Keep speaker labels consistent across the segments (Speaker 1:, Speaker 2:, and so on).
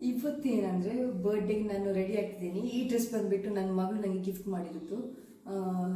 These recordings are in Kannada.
Speaker 1: ಇವತ್ತೇನಂದರೆ ಬರ್ಡೇಗೆ ನಾನು ರೆಡಿ ಆಗ್ತಿದ್ದೀನಿ. ಈ ಡ್ರೆಸ್ ಬಂದುಬಿಟ್ಟು ನನ್ನ ಮಗಳು ನನಗೆ ಗಿಫ್ಟ್ ಮಾಡಿರೋದು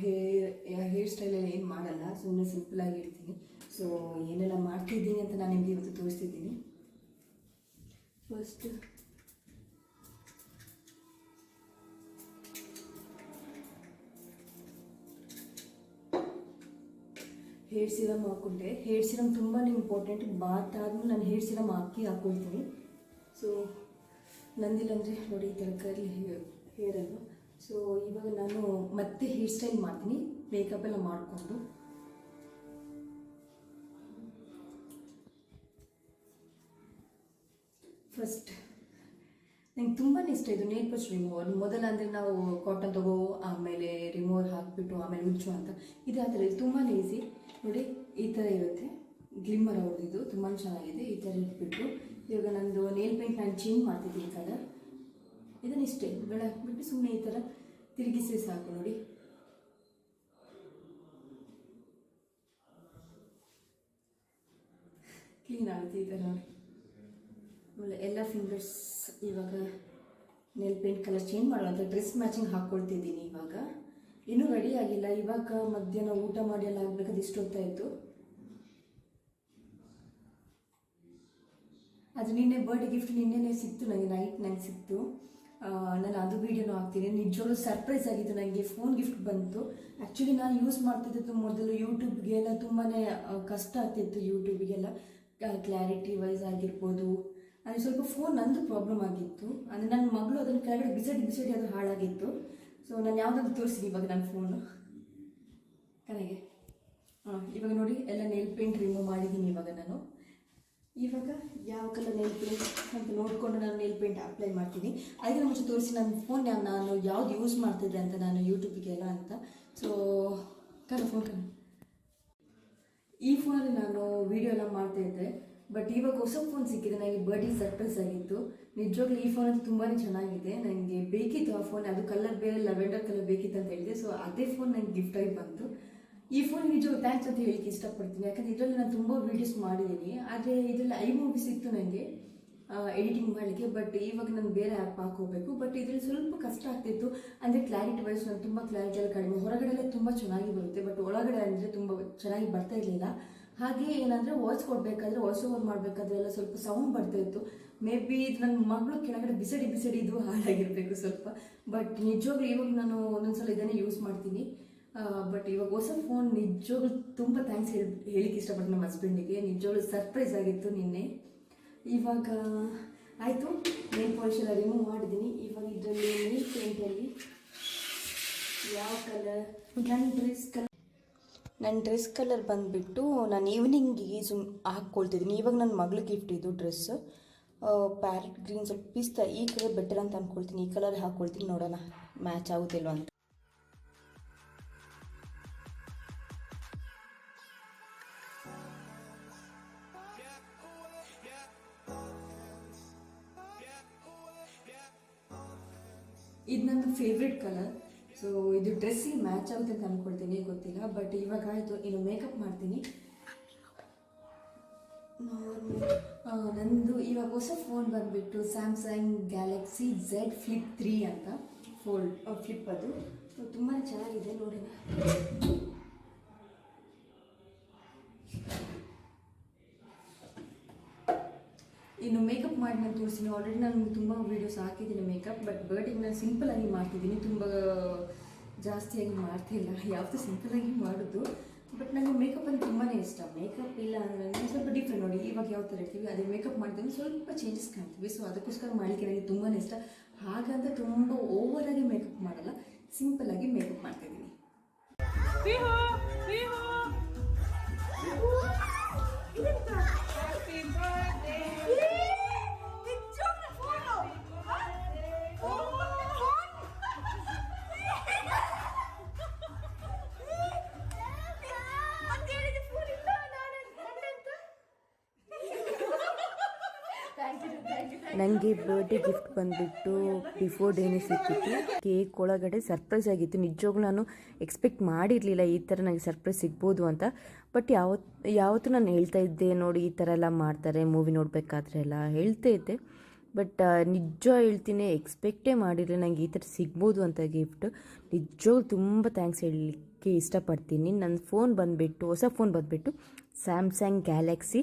Speaker 1: ಹೇರ್ ಹೇರ್ ಸ್ಟೈಲೆಲ್ಲ ಏನು ಮಾಡಲ್ಲ ಸುಮ್ಮನೆ ಸಿಂಪಲಾಗಿ ಇರ್ತೀನಿ ಸೊ ಏನೆಲ್ಲ ಮಾಡ್ತಿದ್ದೀನಿ ಅಂತ ನಾನು ನಿಮಗೆ ಇವತ್ತು ತೋರಿಸ್ತಿದ್ದೀನಿ. ಫಸ್ಟ್ ಹೇರ್ ಸಿರಮ್ ಹಾಕ್ಕೊಂಡೆ ಹೇರ್ ಸಿರಮ್ ತುಂಬಾ ಇಂಪಾರ್ಟೆಂಟ್ ಬಾತ್ ಆದ್ಮೇಲೆ ನಾನು ಹೇರ್ ಸಿರಮ್ ಹಾಕಿ ಹಾಕ್ಕೊಳ್ತೀನಿ ಸೊ ನಂದಿಲ್ಲ ಅಂದರೆ ನೋಡಿ ತರಕಾರಿ ಹೇರ್ ಸೊ ಇವಾಗ ನಾನು ಮತ್ತೆ ಹೇರ್ ಸ್ಟೈಲ್ ಮಾಡ್ತೀನಿ ಮೇಕಪ್ ಎಲ್ಲ ಮಾಡಿಕೊಂಡು. ಫಸ್ಟ್ ನಂಗೆ ತುಂಬಾ ಇಷ್ಟ ಇದು ನೇಲ್ ಪಸ್ಟ್ ರಿಮೂವರ್ ಮೊದಲ ಅಂದರೆ ನಾವು ಕಾಟನ್ ತಗೋ, ಆಮೇಲೆ ರಿಮೂವರ್ ಹಾಕಿಬಿಟ್ಟು, ಆಮೇಲೆ ಉಜ್ಜು ಅಂತ. ಇದು ಆ ಥರ ತುಂಬಾ ಈಸಿ ನೋಡಿ, ಈ ಥರ ಇರುತ್ತೆ. ಗ್ಲಿಮ್ಮರ್ ಅವ್ರದ್ದು ತುಂಬಾ ಚೆನ್ನಾಗಿದೆ. ಈ ಥರ ಇಟ್ಬಿಟ್ಟು ಇವಾಗ ನಂದು ನೇಲ್ ಪೇಂಟ್ ನಾನು ಚೇಂಜ್ ಮಾಡ್ತಿದ್ದೀನಿ ಕಲರ್. ಇದನ್ನ ಇಷ್ಟೇ ಬಿಟ್ಟು ಸುಮ್ಮನೆ ಈ ಥರ ತಿರುಗಿಸಿ ಸಾಕು ನೋಡಿ. ಕ್ಲೀನ್ ಆಗುತ್ತೆ ಈ ಥರ ಎಲ್ಲ ಫಿಂಗರ್ಸ್ ಇವಾಗ ನೇಲ್ ಪೇಂಟ್ ಕಲರ್ ಚೇಂಜ್ ಮಾಡುವಂಥ ಡ್ರೆಸ್ ಮ್ಯಾಚಿಂಗ್ ಹಾಕ್ಕೊಳ್ತಿದ್ದೀನಿ ಇವಾಗ. ಇನ್ನೂ ರೆಡಿ ಆಗಿಲ್ಲ. ಇವಾಗ ಮಧ್ಯಾಹ್ನ ಊಟ ಮಾಡಿ ಎಲ್ಲ ಆಗ್ಬೇಕಾದ್ರೆ ಇಷ್ಟು ಅದು ನಿನ್ನೆ ಬರ್ಡೇ ಗಿಫ್ಟ್ ನಿನ್ನೆನೇ ಸಿಕ್ತು ನನಗೆ ನೈಟ್ ನನಗೆ ಸಿಕ್ತು. ನಾನು ಅದು ವೀಡಿಯೋನು ಹಾಕ್ತೀನಿ. ನಿಜವಾಗ್ಲೂ ಸರ್ಪ್ರೈಸ್ ಆಗಿತ್ತು ನನಗೆ ಫೋನ್ ಗಿಫ್ಟ್ ಬಂತು. ಆ್ಯಕ್ಚುಲಿ ನಾನು ಯೂಸ್ ಮಾಡ್ತಿದ್ದು ಮೊದಲು ಯೂಟ್ಯೂಬ್ಗೆಲ್ಲ ತುಂಬಾ ಕಷ್ಟ ಆಗ್ತಿತ್ತು ಯೂಟ್ಯೂಬಿಗೆಲ್ಲ ಕ್ಲಾರಿಟಿ ವೈಸ್ ಆಗಿರ್ಬೋದು. ಅಂದರೆ ಸ್ವಲ್ಪ ಫೋನ್ ನಂದು ಪ್ರಾಬ್ಲಮ್ ಆಗಿತ್ತು. ಅಂದರೆ ನನ್ನ ಮಗಳು ಅದನ್ನು ಕೆಳಗಡೆ ಬಿಸಡಿ ಬಿಸಡಿ ಅದು ಹಾಳಾಗಿತ್ತು. ಸೊ ನಾನು ಯಾವುದಾದ್ರು ತೋರಿಸಿದ್ದೀನಿ ಇವಾಗ ನನ್ನ ಫೋನು ಕನೆಗೆ ಹಾಂ ಇವಾಗ ನೋಡಿ, ಎಲ್ಲ ನೇಲ್ ಪೇಂಟ್ ರಿಮೂವ್ ಮಾಡಿದ್ದೀನಿ ಇವಾಗ ನಾನು. ಇವಾಗ ಯಾವ ಕಲರ್ ನೇಲ್ ಪೇಂಟ್ ಅಂತ ನೋಡಿಕೊಂಡು ನಾನು ನೇಲ್ ಪೇಂಟ್ ಅಪ್ಲೈ ಮಾಡ್ತೀನಿ. ಅದಕ್ಕಿಂತ ಮುಂಚೆ ತೋರಿಸಿ ನನ್ನ ಫೋನ್ ಯಾವ ನಾನು ಯಾವ್ದು ಯೂಸ್ ಮಾಡ್ತಿದ್ದೆ ಅಂತ ನಾನು ಯೂಟ್ಯೂಬಿಗೆಲ್ಲ ಅಂತ. ಸೊ ಕಣ ಫೋನ್ ಈ ಫೋನಲ್ಲಿ ನಾನು ವಿಡಿಯೋ ಎಲ್ಲ ಮಾಡ್ತಾ ಇದ್ದೆ. ಬಟ್ ಇವಾಗ ಹೊಸ ಫೋನ್ ಸಿಕ್ಕಿದೆ. ನನಗೆ ಬರ್ಡಿ ಸರ್ಪ್ರೈಸ್ ಆಗಿತ್ತು. ನಿಜವಾಗ್ಲೂ ಈ ಫೋನ್ ಅಂತೂ ತುಂಬಾ ಚೆನ್ನಾಗಿದೆ. ನನಗೆ ಬೇಕಿತ್ತು ಆ ಫೋನ್ ಅದು ಕಲರ್ ಬೇರೆ ಲೆವೆಂಡರ್ ಕಲರ್ ಬೇಕಿತ್ತು ಅಂತ ಹೇಳಿದೆ. ಸೊ ಅದೇ ಫೋನ್ ನನಗೆ ಗಿಫ್ಟ್ ಆಗಿ ಬಂತು. ಈ ಫೋನ್ ನಿಜ ಥ್ಯಾಂಕ್ಸ್ ಅಂತ ಹೇಳಿಕ್ಕೆ ಇಷ್ಟಪಡ್ತೀನಿ? ಯಾಕಂದ್ರೆ ಇದರಲ್ಲಿ ನಾನು ತುಂಬ ವೀಡಿಯೋಸ್ ಮಾಡಿದ್ದೀನಿ ಆದರೆ ಇದರಲ್ಲಿ ಐ ಮೂವೀಸ್ ಇತ್ತು ನನಗೆ ಎಡಿಟಿಂಗ್ ಮಾಡಲಿಕ್ಕೆ ಬಟ್ ಇವಾಗ ನಾನು ಬೇರೆ ಆ್ಯಪ್ ಹಾಕೋಬೇಕು. ಬಟ್ ಇದರಲ್ಲಿ ಸ್ವಲ್ಪ ಕಷ್ಟ ಆಗ್ತಿತ್ತು. ಅಂದರೆ ಕ್ಲಾರಿಟಿ ವೈಸ್ ನಾನು ತುಂಬ ಕ್ಲಾರಿಟಿ ಎಲ್ಲ ಕಡಿಮೆ. ಹೊರಗಡೆ ಎಲ್ಲ ತುಂಬ ಚೆನ್ನಾಗಿ ಬರುತ್ತೆ. ಬಟ್ ಒಳಗಡೆ ಅಂದರೆ ತುಂಬ ಚೆನ್ನಾಗಿ ಬರ್ತಾ ಇರಲಿಲ್ಲ. ಹಾಗೆ ಏನಂದರೆ ವಾಯ್ಸ್ ಕೊಡಬೇಕಾದ್ರೆ ವಾಯ್ಸ್ ಓವರ್ ಮಾಡಬೇಕಾದ್ರೆ ಎಲ್ಲ ಸ್ವಲ್ಪ ಸೌಂಡ್ ಬರ್ತಾ ಇತ್ತು. ಮೇ ಬಿ ಇದು ನನ್ನ ಮಗಳು ಕೆಳಗಡೆ ಬಿಸಡಿ ಬಿಸಡಿ ಇದು ಹಾಳಾಗಿರಬೇಕು ಸ್ವಲ್ಪ. ಬಟ್ ನಿಜವಾಗ್ಲೂ ಇವಾಗ ನಾನು ಒಂದೊಂದ್ಸಲ ಇದನ್ನೇ ಯೂಸ್ ಮಾಡ್ತೀನಿ. ಬಟ್ ಇವಾಗ ಹೊಸ ಫೋನ್ ನಿಜವಾಗ್ಲೂ ತುಂಬ ಥ್ಯಾಂಕ್ಸ್ ಹೇಳಿ, ಹೇಳಿಕ್ಕೆ ಇಷ್ಟಪಟ್ಟು ನಮ್ಮ ಹಸ್ಬೆಂಡಿಗೆ ನಿಜವಾಗ್ಲೂ ಸರ್ಪ್ರೈಸ್ ಆಗಿತ್ತು ನಿನ್ನೆ. ಇವಾಗ, ಆಯಿತು ನೇಲ್ ಪಾಲಿಶ್ ಎಲ್ಲ ರಿಮೂವ್ ಮಾಡಿದ್ದೀನಿ. ಇವಾಗ ಇದರಲ್ಲಿ ನೇಲ್ ಪೇಂಟಲ್ಲಿ ಯಾವ ಕಲರ್ ನನ್ನ ಡ್ರೆಸ್ ಕಲರ್ ನನ್ನ ಡ್ರೆಸ್ ಕಲರ್ ಬಂದುಬಿಟ್ಟು ನಾನು ಈವ್ನಿಂಗಿಗೆ ಸುಮ್ ಹಾಕ್ಕೊಳ್ತಿದ್ದೀನಿ. ಇವಾಗ ನನ್ನ ಮಗಳು ಗಿಫ್ಟ್ ಇದು ಡ್ರೆಸ್ ಪ್ಯಾರೆಟ್ ಗ್ರೀನ್ ಸ್ವಲ್ಪ ಪಿಸ್ತಾ, ಈ ಕಲರ್ ಬೆಟರ್ ಅಂತ ಅಂದ್ಕೊಳ್ತೀನಿ ಈ ಕಲರ್ ಹಾಕ್ಕೊಳ್ತೀನಿ ನೋಡೋಣ. ಮ್ಯಾಚ್ ಆಗುತ್ತಿಲ್ವ ಅಂತ. ಇದು ನನ್ನ ಫೇವ್ರೆಟ್ ಕಲರ್ ಸೊ ಇದು ಡ್ರೆಸ್ಸಿಗೆ ಮ್ಯಾಚ್ ಆಗುತ್ತೆ ಅಂತ ಅಂದ್ಕೊಳ್ತೀನಿ ಗೊತ್ತಿಲ್ಲ ಬಟ್ ಇವಾಗ ಆಯಿತು, ಇನ್ನು ಮೇಕಪ್ ಮಾಡ್ತೀನಿ. ನಂದು ಇವಾಗ ಹೊಸ ಫೋನ್ ಬಂದುಬಿಟ್ಟು Samsung Galaxy Z flip three ಅಂತ ಫೋಲ್ಡ್ ಫ್ಲಿಪ್ ಅದು. ತುಂಬಾ ಚೆನ್ನಾಗಿದೆ, ನೋಡಿ ಇನ್ನು ಮೇಕಪ್ ಮಾಡಿ ನಾನು ತೋರಿಸ್ತೀನಿ. ಆಲ್ರೆಡಿ ನಾನು ತುಂಬ ವೀಡಿಯೋಸ್ ಹಾಕಿದ್ದೀನಿ ಮೇಕಪ್ ಬಟ್ ಬರ್ಡಿಗೆ ನಾನು ಸಿಂಪಲಾಗಿ ಮಾಡ್ತಿದ್ದೀನಿ. ತುಂಬ ಜಾಸ್ತಿಯಾಗಿ ಮಾಡ್ತಿಲ್ಲ ಯಾವುದು ಸಿಂಪಲಾಗಿ ಮಾಡೋದು. ಬಟ್ ನನಗೆ ಮೇಕಪ್ ಅಂದರೆ ತುಂಬಾ ಇಷ್ಟ. ಮೇಕಪ್ ಇಲ್ಲ ಅಂದರೆ ಸ್ವಲ್ಪ ಡಿಫ್ರೆಂಟ್ ನೋಡಿ. ಇವಾಗ ಯಾವ ಥರ ಇರ್ತೀವಿ ಅದೇ ಮೇಕಪ್ ಮಾಡಿದ್ರೆ ಸ್ವಲ್ಪ ಚೇಂಜಸ್ ಕಾಣ್ತೀವಿ. ಸೊ ಅದಕ್ಕೋಸ್ಕರ ಮಾಡಲಿಕ್ಕೆ ನನಗೆ ತುಂಬಾ ಇಷ್ಟ. ಹಾಗಂತ ತುಂಬ ಓವರಾಗಿ ಮೇಕಪ್ ಮಾಡಲ್ಲ. ಸಿಂಪಲಾಗಿ ಮೇಕಪ್ ಮಾಡ್ತಾಯಿದ್ದೀನಿ!
Speaker 2: ನನಗೆ ಬರ್ಡೇ ಗಿಫ್ಟ್ ಬಂದುಬಿಟ್ಟು ಬಿಫೋರ್ ಡೇನೇ ಸಿಕ್ಕಿತ್ತು. ಕೇಕ್ ಒಳಗಡೆ ಸರ್ಪ್ರೈಸ್ ಆಗಿತ್ತು. ನಿಜವಾಗ್ಲೂ ನಾನು ಎಕ್ಸ್ಪೆಕ್ಟ್ ಮಾಡಿರಲಿಲ್ಲ ಈ ಥರ ನನಗೆ ಸರ್ಪ್ರೈಸ್ ಸಿಗ್ಬೋದು ಅಂತ. ಬಟ್ ಯಾವತ್ತು ಯಾವತ್ತೂ ನಾನು ಹೇಳ್ತಾ ಇದ್ದೆ, ನೋಡಿ ಈ ಥರ ಎಲ್ಲ ಮಾಡ್ತಾರೆ ಮೂವಿ ನೋಡಬೇಕಾದ್ರೆ ಎಲ್ಲ ಹೇಳ್ತಾ ಇದ್ದೆ.
Speaker 1: ಬಟ್ ನಿಜ ಹೇಳ್ತೀನಿ ಎಕ್ಸ್ಪೆಕ್ಟೇ ಮಾಡಿರಲಿಲ್ಲ. ನನಗೆ ಈ ಥರ ಸಿಗ್ಬೋದು ಅಂತ ಗಿಫ್ಟ್ ನಿಜವಾಗ್ಲೂ ತುಂಬ ಥ್ಯಾಂಕ್ಸ್ ಹೇಳಲಿಕ್ಕೆ ಇಷ್ಟಪಡ್ತೀನಿ. ನನ್ನ ಫೋನ್ ಬಂದುಬಿಟ್ಟು, ಹೊಸ ಫೋನ್ ಬಂದುಬಿಟ್ಟು Samsung Galaxy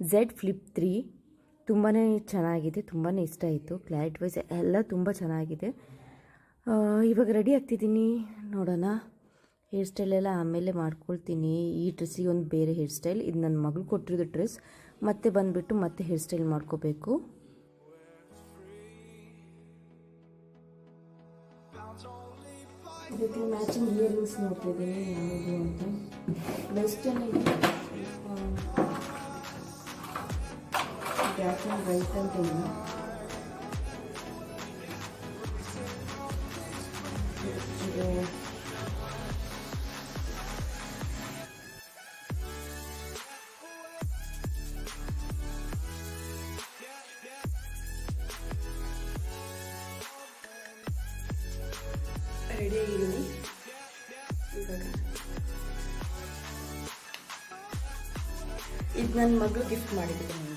Speaker 1: Z flip three ತುಂಬಾ ಚೆನ್ನಾಗಿದೆ ತುಂಬಾ ಇಷ್ಟ ಆಯಿತು. ಕ್ಲಾರಿಟ್ ವೈಸ್ ಎಲ್ಲ ತುಂಬ ಚೆನ್ನಾಗಿದೆ. ಇವಾಗ ರೆಡಿ ಆಗ್ತಿದ್ದೀನಿ. ನೋಡೋಣ. ಹೇರ್ ಸ್ಟೈಲ್ ಎಲ್ಲ ಆಮೇಲೆ ಮಾಡ್ಕೊಳ್ತೀನಿ. ಈ ಡ್ರೆಸ್ಸಿಗೆ ಒಂದು ಬೇರೆ ಹೇರ್ ಸ್ಟೈಲ್ ಇದು ನನ್ನ ಮಗಳು ಕೊಟ್ಟಿರೋದು ಡ್ರೆಸ್ ಮತ್ತೆ ಬಂದುಬಿಟ್ಟು ಮತ್ತೆ ಹೇರ್ ಸ್ಟೈಲ್ ಮಾಡ್ಕೋಬೇಕು.
Speaker 3: ಅದಕ್ಕೆ ಮ್ಯಾಚಿಂಗ್ ಇಯರಿಂಗ್ಸ್ ನೋಡ್ತಿದ್ದೀನಿ, ಯಾವುದು ಅಂತ. ವೆಸ್ಟರ್ನ್ ಬ್ಲ್ಯಾಕ್ ಆ್ಯಂಡ್ ವೈಟ್ ಅಂತ ಇಲ್ಲ ಇದು ರೆಡಿ ಆಗಿದ್ದೀನಿ ಇವಾಗ ಇದು ನನ್ನ ಮಗಳು ಗಿಫ್ಟ್ ಮಾಡಿದ್ರು ನನಗೆ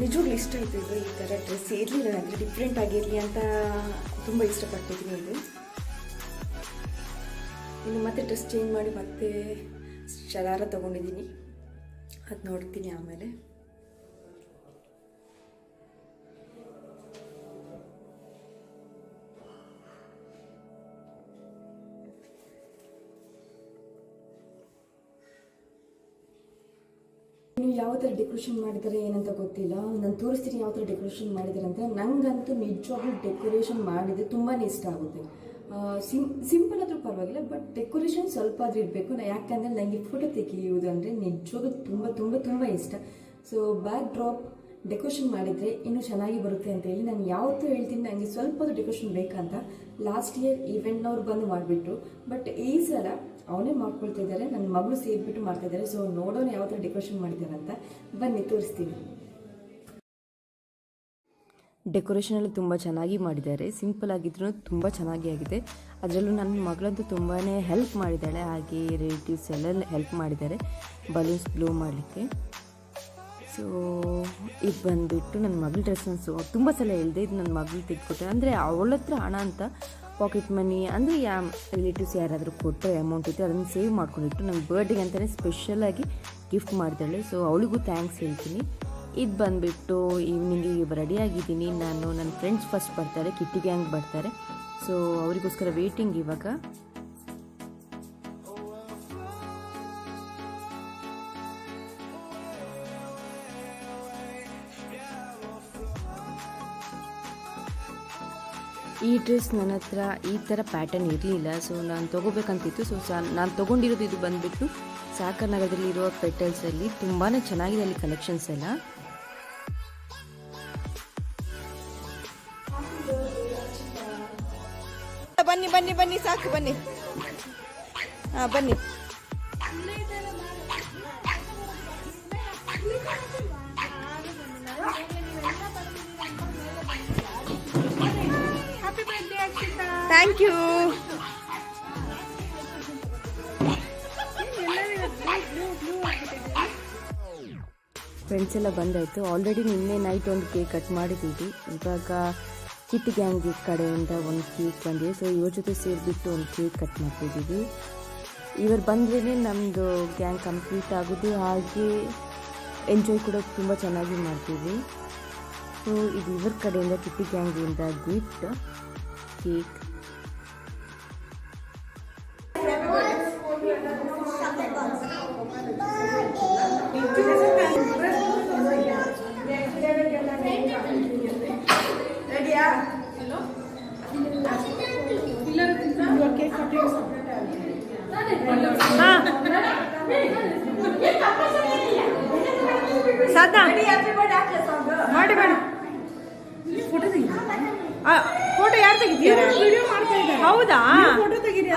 Speaker 3: ನಿಜವಾಗ್ಲೂ ಇಷ್ಟ ಆಯ್ತು ಇದು ಈ ಥರ ಡ್ರೆಸ್ ಇರಲಿಲ್ಲ ನನಗೆ ಡಿಫ್ರೆಂಟ್ ಆಗಿರಲಿ ಅಂತ ತುಂಬ ಇಷ್ಟಪಡ್ತಿದ್ದೀನಿ ಇದು. ಇನ್ನು ಮತ್ತೆ ಡ್ರೆಸ್ ಚೇಂಜ್ ಮಾಡಿ ಮತ್ತೆ ಶರಾರ ತೊಗೊಂಡಿದ್ದೀನಿ. ಅದು ನೋಡ್ತೀನಿ ಆಮೇಲೆ. ಥರ ಡೆಕೋರೇಷನ್ ಮಾಡಿದ್ದಾರೆ ಏನಂತ ಗೊತ್ತಿಲ್ಲ. ನಾನು ತೋರಿಸ್ತೀನಿ ಯಾವ ಥರ ಡೆಕೋರೇಷನ್ ಮಾಡಿದ್ದಾರೆ ಅಂತ. ನನಗಂತೂ ನಿಜವಾಗ್ಲೂ ಡೆಕೋರೇಷನ್ ಮಾಡಿದರೆ ತುಂಬಾ ಇಷ್ಟ ಆಗುತ್ತೆ. ಸಿಂ ಸಿಂಪಲ್ ಆದರೂ ಪರವಾಗಿಲ್ಲ ಬಟ್ ಡೆಕೋರೇಷನ್ ಸ್ವಲ್ಪ ಆದರೂ ಇರಬೇಕು ನಾ ಯಾಕಂದರೆ ನನಗೆ ಫೋಟೋ ತೆಗೆಯುವುದು ಅಂದರೆ ನಿಜವಾಗ್ಲೂ ತುಂಬ ತುಂಬ ತುಂಬ ಇಷ್ಟ. ಸೊ ಬ್ಯಾಕ್ ಡ್ರಾಪ್ ಡೆಕೋರೇಷನ್ ಮಾಡಿದರೆ ಇನ್ನೂ ಚೆನ್ನಾಗಿ ಬರುತ್ತೆ ಅಂತ ಹೇಳಿ ನಾನು ಯಾವತ್ತೂ ಹೇಳ್ತೀನಿ. ನನಗೆ ಸ್ವಲ್ಪ ಡೆಕೋರೇಷನ್ ಬೇಕಂತ ಲಾಸ್ಟ್ ಇಯರ್ ಈವೆಂಟ್ನವ್ರು ಬಂದು ಮಾಡಿಬಿಟ್ರು. ಬಟ್ ಈ ಸಲ ಅವನೇ ಮಾಡ್ಕೊಳ್ತಾ ಇದ್ದಾರೆ, ನನ್ನ ಮಗಳು ಸೇರಿಬಿಟ್ಟು ಮಾಡ್ತಾ ಇದ್ದಾರೆ. ಸೊ ನೋಡೋಣ ಯಾವ ಥರ ಡೆಕೋರೇಷನ್ ಮಾಡಿದ್ದಾರೆ ಅಂತ ಬನ್ನಿ, ತೋರಿಸ್ತೀನಿ.
Speaker 1: ಡೆಕೋರೇಷನ್ ಎಲ್ಲ ತುಂಬ ಚೆನ್ನಾಗಿ ಮಾಡಿದ್ದಾರೆ. ಸಿಂಪಲ್ ಆಗಿದ್ರು ತುಂಬ ಚೆನ್ನಾಗಿ ಆಗಿದೆ. ಅದರಲ್ಲೂ ನನ್ನ ಮಗಳಂತೂ ತುಂಬಾ ಹೆಲ್ಪ್ ಮಾಡಿದ್ದಾಳೆ. ಹಾಗೆ ರಿಲೇಟಿವ್ಸ್ ಎಲ್ಲ ಹೆಲ್ಪ್ ಮಾಡಿದ್ದಾರೆ. ಬಲೂನ್ಸ್ ಬ್ಲೋ ಮಾಡಲಿಕ್ಕೆ. ಸೊ ಇದು ಬಂದುಬಿಟ್ಟು ನನ್ನ ಮಗಳ ಡ್ರೆಸ್ಸನ್ನು ತುಂಬ ಸಲ ಹೇಳಿದೆ ಇದು ನನ್ನ ಮಗಳು ತೆಗೆದುಕೊಟ್ಟೆ ಅಂದರೆ ಅವಳ ಹತ್ರ ಹಣ ಅಂತ ಪಾಕೆಟ್ ಮನಿ ಅಂದರೆ ಯಾ ರಿಲೇಟಿವ್ಸ್ ಯಾರಾದರೂ ಕೊಟ್ಟರೆ ಅಮೌಂಟ್ ಇತ್ತು ಅದನ್ನು ಸೇವ್ ಮಾಡ್ಕೊಂಡಿಟ್ಟು ನನ್ನ ಬರ್ಡೇಗೆ ಅಂತಲೇ ಸ್ಪೆಷಲಾಗಿ ಗಿಫ್ಟ್ ಮಾಡ್ತಾಳೆ. ಸೊ ಅವಳಿಗೂ ಥ್ಯಾಂಕ್ಸ್ ಹೇಳ್ತೀನಿ. ಇದು ಬಂದುಬಿಟ್ಟು ಈವ್ನಿಂಗಿಗೆ ರೆಡಿ ರೆಡಿಯಾಗಿದ್ದೀನಿ ನಾನು ನನ್ನ ಫ್ರೆಂಡ್ಸ್ ಫಸ್ಟ್ ಬರ್ತಾರೆ ಕಿಟ್ಟಿ ಗ್ಯಾಂಗ್ ಬರ್ತಾರೆ. ಸೊ ಅವರಿಗೋಸ್ಕರ ವೇಟಿಂಗ್ ಇವಾಗ. ಈ ಡ್ರೆಸ್ ನನ್ನ ಹತ್ರ ಈ ಥರ ಪ್ಯಾಟರ್ನ್ ಇರಲಿಲ್ಲ. ಸೊ ನಾನು ತೊಗೋಬೇಕಂತಿತ್ತು. ಸೊ ಸಾ, ನಾನು ತೊಗೊಂಡಿರೋದು ಇದು ಬಂದುಬಿಟ್ಟು ಸಾಕರ್ ನಗರದಲ್ಲಿರುವ ಪೆಟಲ್ಸಲ್ಲಿ ತುಂಬಾ ಚೆನ್ನಾಗಿದೆ ಅಲ್ಲಿ ಕಲೆಕ್ಷನ್ಸ್ ಎಲ್ಲ.
Speaker 2: ಬನ್ನಿ ಬನ್ನಿ ಬನ್ನಿ, ಸಾಕು, ಬನ್ನಿ. ಹಾಂ, ಬನ್ನಿ. ಥ್ಯಾಂಕ್ ಯು
Speaker 1: ಫ್ರೆಂಡ್ಸ್ ಎಲ್ಲ ಬಂದಾಯಿತು. ಆಲ್ರೆಡಿ ನಿನ್ನೆ ನೈಟ್ ಒಂದು ಕೇಕ್ ಕಟ್ ಮಾಡಿದ್ದೀವಿ. ಇವಾಗ ಕಿಟ್ ಗ್ಯಾಂಗ್ ಕಡೆಯಿಂದ ಒಂದು ಕೇಕ್ ಬಂದಿದೆ. ಸೊ ಇವ್ರ ಜೊತೆ ಸೇರಿಬಿಟ್ಟು ಒಂದು ಕೇಕ್ ಕಟ್ ಮಾಡ್ತಿದ್ದೀವಿ. ಇವರು ಬಂದ್ರೇ ನಮ್ಮದು ಗ್ಯಾಂಗ್ ಕಂಪ್ಲೀಟ್ ಆಗೋದು. ಹಾಗೆ ಎಂಜಾಯ್ ಕೂಡ ತುಂಬ ಚೆನ್ನಾಗಿ ಮಾಡ್ತೀವಿ. ಸೊ ಇದು ಇವ್ರ ಕಡೆಯಿಂದ ಕಿಟ್ಟಿ ಗ್ಯಾಂಗಿಂದ ಗಿಫ್ಟ್ ಕೇಕ್
Speaker 2: ಸಾಧನಾ ಮಾಡಿ ಮಾಡಿ ಫೋಟೋ ಯಾರು ತೆಗಿತೀರಾ ಹೌದಾ ಫೋಟೋ ತೆಗೀರಿ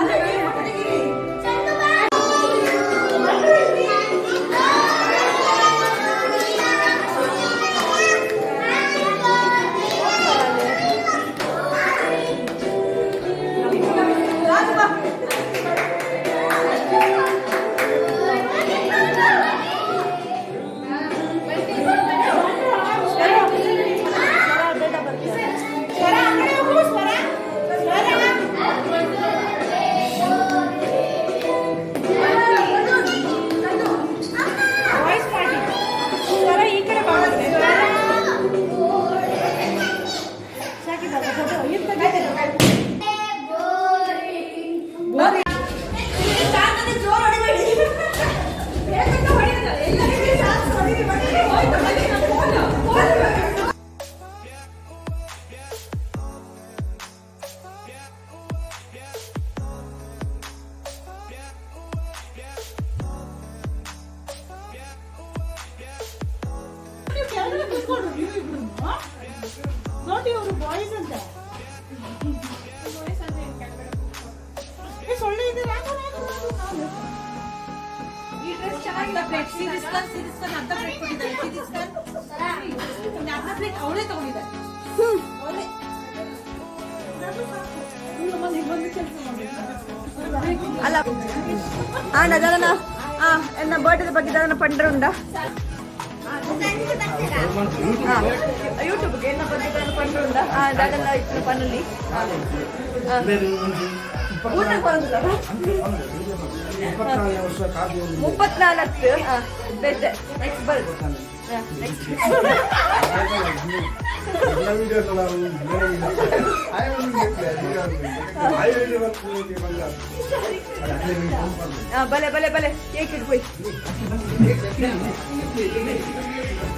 Speaker 2: ನೋಡಿ ಅವರು ಬಾಯ್ಸ್ ಅಂತ. ಈ ಡ್ರೆಸ್
Speaker 4: ಅಲ್ಲ ಆ ನಗರನ ಆ ಎನ್ನ ಬರ್ತ್ಡೇ ಬಗ್ಗೆ ಪಂಡ್ರ ಉಂಡಾ? ಯೂಟ್ಯೂಬ್ಗೆ ಊಟಕ್ಕೆ ಬರೋದಿಲ್ಲ ಮುಪ್ಪತ್ನಾಲ್ಕು. ಬೆಡ್ ನೆಕ್ಸ್ಟ್ ಬರ್ ನೆಕ್ಸ್ಟ್ ಬಲೆ ಬಲೆ ಬಲೆ ಕೇಕ್ ಇಟ್ಕೊಯ್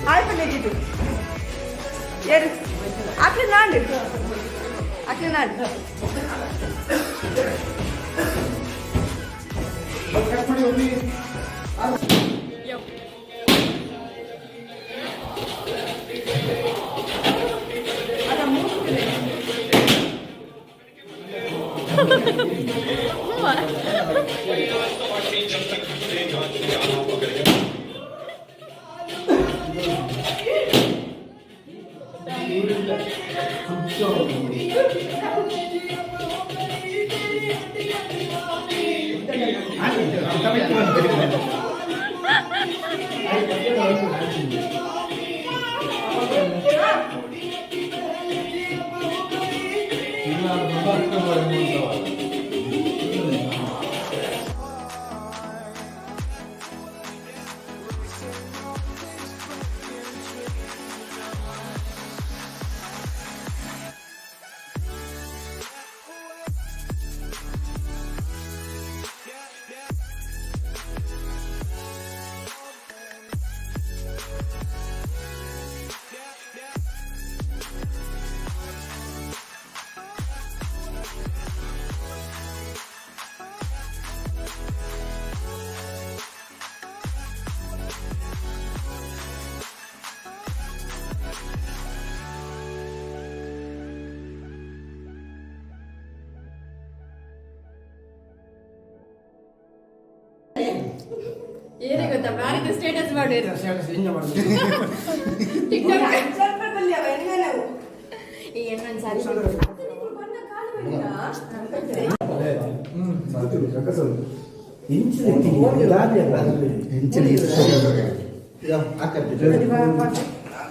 Speaker 4: ಆಯ್ತು ನೆಟ್ಟಿದ್ದು ಏನು ಆಕ್ಲಿ ನಾಡು ಆಕ್ಲಿ ನಾಡು ಏನೇ ಗೊತ್ತಾ ಮಾಡಿದ ಸ್ಟೇಟಸ್ ಮಾಡಿ ಈ ಎಣ್ಣೆ ಸಾರಿ
Speaker 5: ಇಂಚಿನ